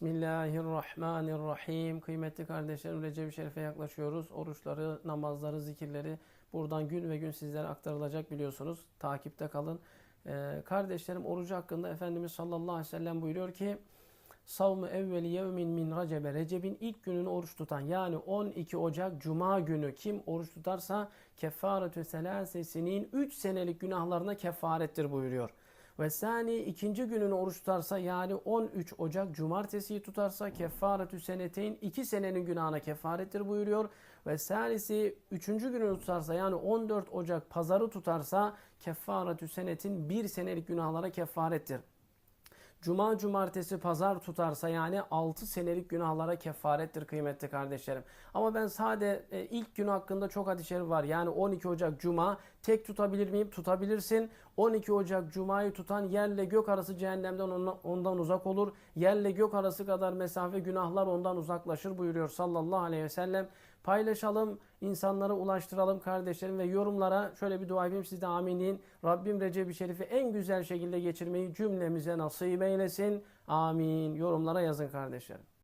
Bismillahirrahmanirrahim. Kıymetli kardeşlerim Recep-i Şerif'e yaklaşıyoruz. Oruçları, namazları, zikirleri buradan gün ve gün sizlere aktarılacak biliyorsunuz. Takipte kalın. Ee, kardeşlerim orucu hakkında Efendimiz sallallahu aleyhi ve sellem buyuruyor ki Savmu evveli yevmin min recebe Recep'in ilk gününü oruç tutan yani 12 Ocak Cuma günü kim oruç tutarsa kefaretü selasesinin 3 senelik günahlarına kefarettir buyuruyor. Ve sani ikinci gününü oruç tutarsa yani 13 Ocak Cumartesiyi tutarsa kefaretü seneteyn 2 senenin günahına kefarettir buyuruyor. Ve salisi üçüncü gününü tutarsa yani 14 Ocak Pazarı tutarsa kefaretü senetin 1 senelik günahlara kefarettir. Cuma, cumartesi, pazar tutarsa yani 6 senelik günahlara kefarettir kıymetli kardeşlerim. Ama ben sade e, ilk gün hakkında çok şerif var. Yani 12 Ocak Cuma tek tutabilir miyim? Tutabilirsin. 12 Ocak Cuma'yı tutan yerle gök arası cehennemden ondan uzak olur. Yerle gök arası kadar mesafe günahlar ondan uzaklaşır buyuruyor sallallahu aleyhi ve sellem. Paylaşalım, insanlara ulaştıralım kardeşlerim ve yorumlara şöyle bir dua edeyim siz de amin. Rabbim Recep-i Şerif'i en güzel şekilde geçirmeyi cümlemize nasip eylesin. Amin. Yorumlara yazın kardeşlerim.